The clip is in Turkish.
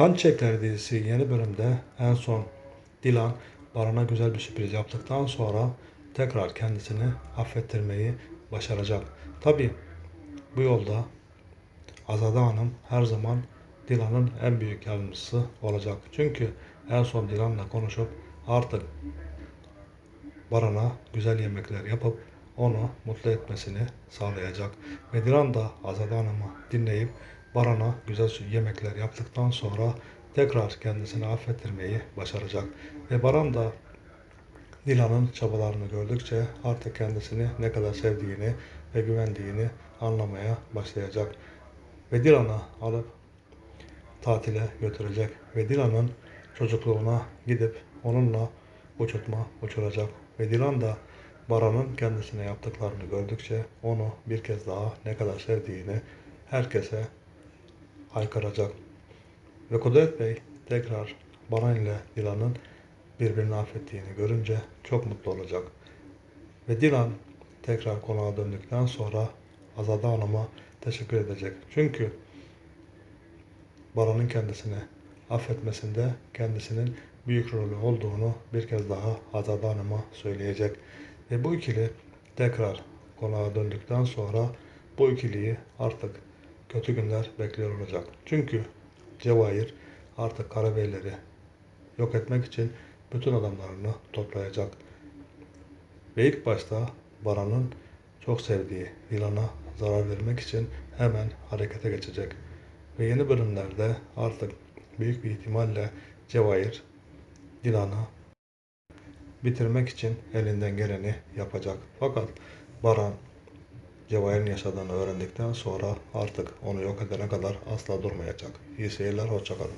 Kan Çiçekleri dizisi yeni bölümde en son Dilan Baran'a güzel bir sürpriz yaptıktan sonra tekrar kendisini affettirmeyi başaracak. Tabi bu yolda Azade Hanım her zaman Dilan'ın en büyük yardımcısı olacak. Çünkü en son Dilan'la konuşup artık Baran'a güzel yemekler yapıp onu mutlu etmesini sağlayacak. Ve Dilan da Azade Hanım'ı dinleyip Baran'a güzel yemekler yaptıktan sonra tekrar kendisini affettirmeyi başaracak. Ve Baran da Dilan'ın çabalarını gördükçe artık kendisini ne kadar sevdiğini ve güvendiğini anlamaya başlayacak. Ve Dilan'ı alıp tatile götürecek ve Dilan'ın çocukluğuna gidip onunla uçurtma uçuracak. Ve Dilan da Baran'ın kendisine yaptıklarını gördükçe onu bir kez daha ne kadar sevdiğini herkese haykıracak. Ve Kudret Bey tekrar Baran ile Dilan'ın birbirini affettiğini görünce çok mutlu olacak. Ve Dilan tekrar konağa döndükten sonra Azade Hanım'a teşekkür edecek. Çünkü Baran'ın kendisini affetmesinde kendisinin büyük rolü olduğunu bir kez daha Azade Hanım'a söyleyecek. Ve bu ikili tekrar konağa döndükten sonra bu ikiliyi artık kötü günler bekliyor olacak. Çünkü Cevahir artık Karabeyleri yok etmek için bütün adamlarını toplayacak. Ve ilk başta Baran'ın çok sevdiği Dilan'a zarar vermek için hemen harekete geçecek. Ve yeni bölümlerde artık büyük bir ihtimalle Cevahir Dilan'ı bitirmek için elinden geleni yapacak. Fakat Baran Cevahir'in yaşadığını öğrendikten sonra artık onu yok edene kadar asla durmayacak. İyi seyirler, hoşçakalın.